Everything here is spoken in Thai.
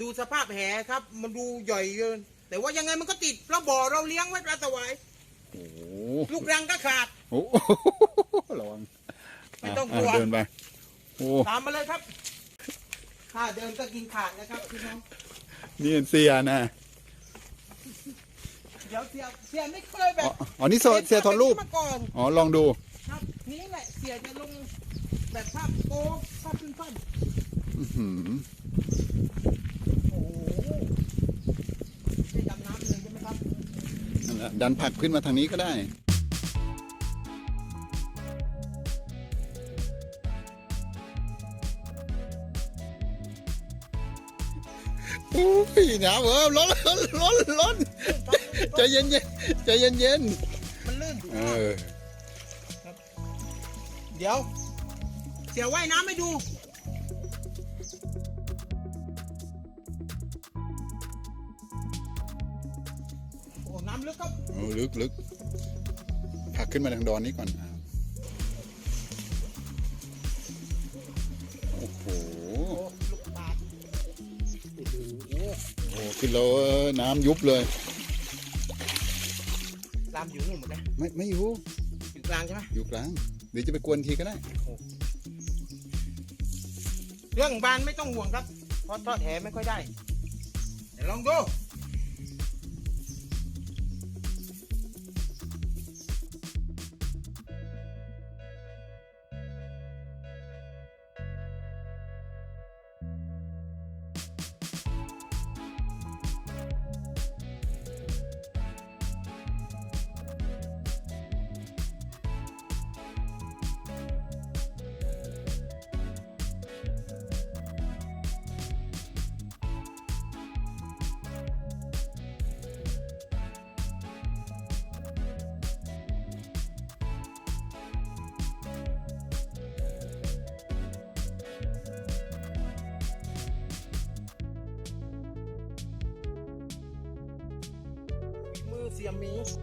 ดูสภาพแหครับ มันดูใหญ่เกินแต่ว่ายังไงมันก็ติดเพราะบ่อเราเลี้ยงไว้ปลาสวายโอ้โหลูกรังก็ขาด โอ้โหระวังไม่ต้องะกลัวะเดินไปโอ้ตามมาเลยครับถ้าเดินก็กินขาดนะครับพี่น้องนี่เสียนะเดี๋ยวเสียเสียไม่เคยแบอ๋อบอ๋อนี่โซเสียถอดรูป มาก่อนอ๋อลองดู ครับนี่แหละเสียจะลงแบบภาพโป๊ภาพขึ้นๆอื้อหือโอ้โหได้ดำน้ำเลยใช่ไหมครับ นั่นแหละ ดันผักขึ้นมาทางนี้ก็ได้โอ้ยหนาวเออร้อนร้อนร้อนร้อนใจเย็นเย็นใจเย็นเย็นมันลื่นเออ เดี๋ยว เสียว่ายน้ำให้ดู น้ำลึกครับโอ้ลึกลึกผลักขึ้นมาทางดอนนี้ก่อนอ่าโอ้โหโอ้ลูกปลาโอ้โหโอ้ขึ้นแล้วเออน้ำยุบเลยลามอยู่นู่นหมดเลยไม่ไม่อยู่อยู่กลางใช่ไหมอยู่กลางเดี๋ยวจะไปกวนทีก็ได้เรื่องบานไม่ต้องห่วงครับเพราะทอดแหไม่ค่อยได้เดี๋ยวลองดู amigos.